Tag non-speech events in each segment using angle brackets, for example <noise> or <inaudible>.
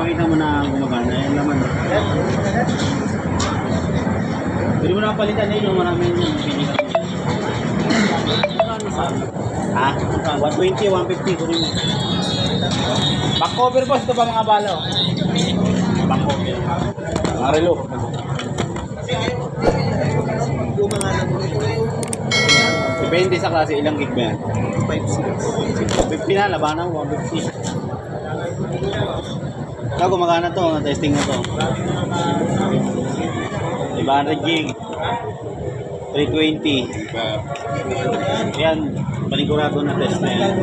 makita mo na gumagana, yan laman. Pwede mo na palitan na yun, marami yun. Pinikat mo. Ha? 120, 150 ko rin. Back cover boss, ito pa mga balo. Bangko. Mga relo. Depende sa klase, ilang gig ba yan? 550 na, labanan mo, 150. Ikaw, gumagana to, na-testing na to. 500 gig. 320. Yan, panigurado na test na yan.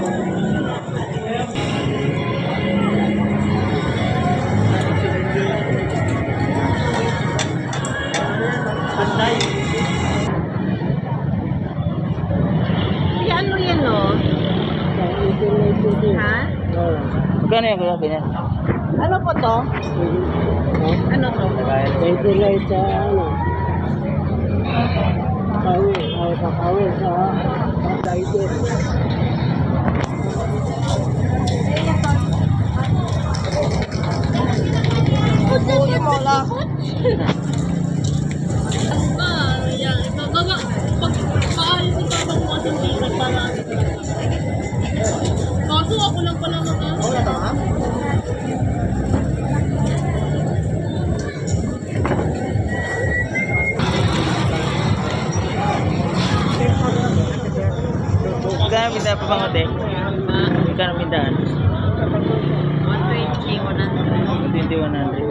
Ano yan, no? Ha? Magkano yan kuya, ganyan? Ano po to? Ano to? Pwede lang sa ano. Kawi, ay kakawi sa diet. Uy, mola. Kaso ako lang pala mag Magkano pindahan pa bang ate? Magkano pindahan? 120, 100. 20, 100.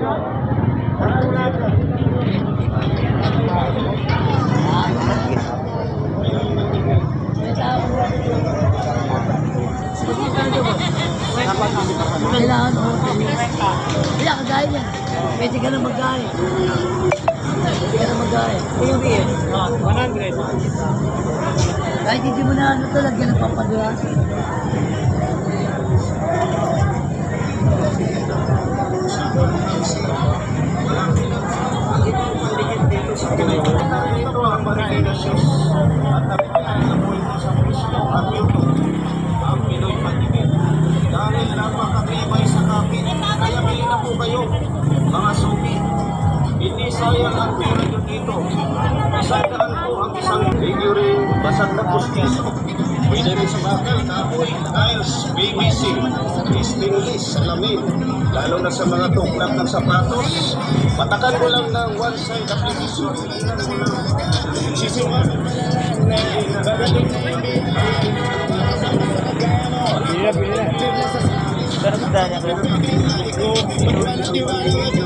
Kailangan mo. Kaya kagaya niya. Pwede ka na mag-gaya. Pwede ka na mag-gaya. Yung biyan. 100. Kahit hindi mo na ano ng papadura. Ito ang Marikina Shoes at napipinapoy mo sa presyo at YouTube ang Pinoy Patipid. Dahil napakatibay sa kapit, kaya bili na po kayo, mga suki. Hindi sayang ang pera nyo dito. Isang basag na pustiso. Pwede rin sa bakal, kahoy, tiles, PVC, stainless, salamin. Lalo na sa mga tuklap ng sapatos, patakan mo lang ng one-side application. Sisiman. Gagaling na Pili na, pili na.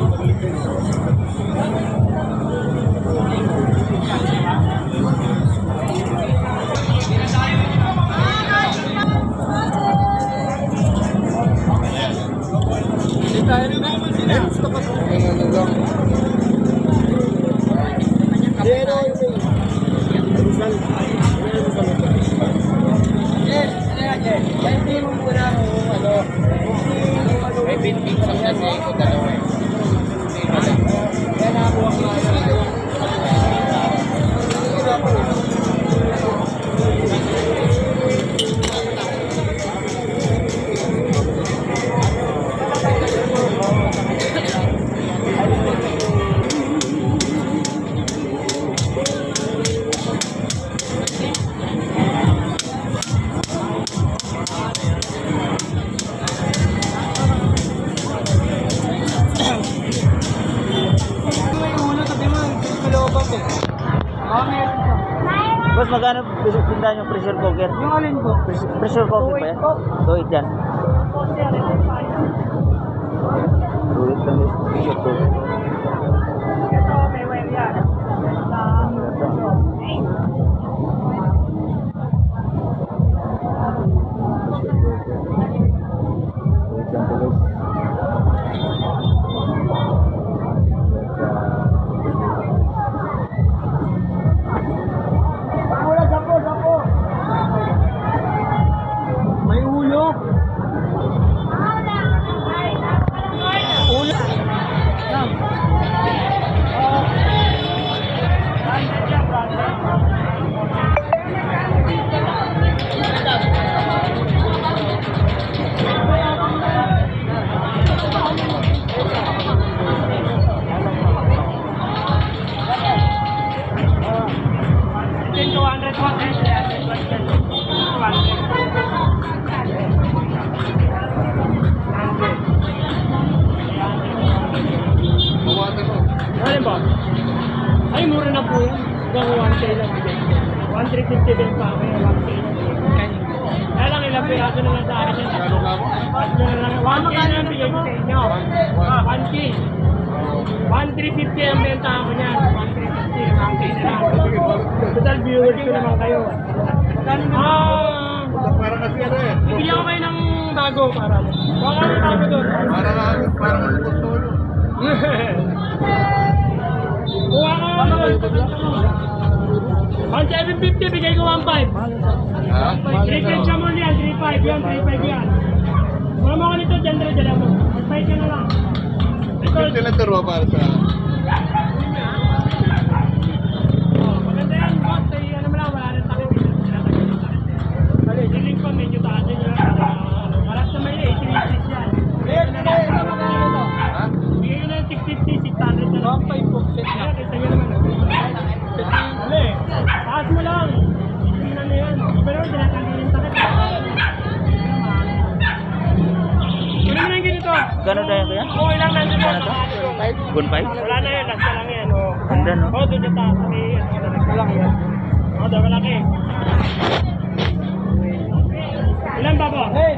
Boss, magkano pindahan yung pressure cooker? Yung alin po? Pressure, pressure cooker pa yan? Tuwit yan. Tuwit lang yung pressure cooker. Alin ba? Ay, mura na po yun. Hanggang 1K lang bigay. 1,350 din pa ako yung 1K. Kaya lang ilang piraso na lang sa akin yan. Tatlo na lang. 1K na lang bigay ko sa inyo. Ah, 1K. 1,350 ang benta ako niyan. 1,350. 1K na lang. Total viewers ko naman kayo. Ah, Para kasi ano eh. bibigyan ko kayo ng bago para. Baka may bago doon. Para para kasi tutulo. <laughs> Kuha ka nga doon. Ang 750, bigay ko 1.5. Ha? 3.5 siya mo yan, 3.5 yan, 3.5 yan. Mo ko nito, dyan dyan mo. Mag-5 ka na lang. Ito, Ito lang turo para sa... Gano'n tayo kuya? Okay lang, nandun mo. Ano to? Gun 5? Wala na yun, last na lang yan. Oh. Ganda no? Oh, doon sa taas. Ano na malaki yan. Oh, doon malaki. Ilan ba po? Hey,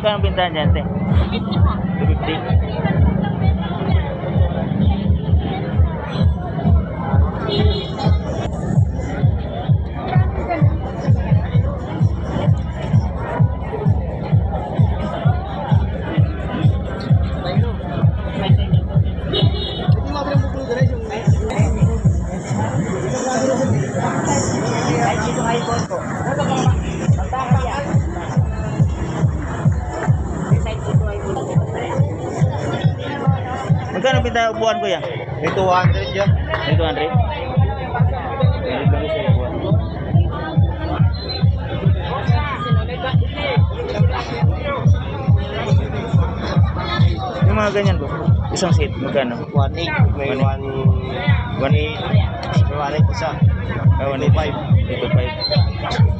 magkano bintahan dyan, te? 250. Ko yan? May 200 yan. May 200? 200 lang sa upuan. Yung mga ganyan po, isang seat, magkano? 1.8. May 1... 1.8, May 1.8 isa. ah, 1.8, 8.5.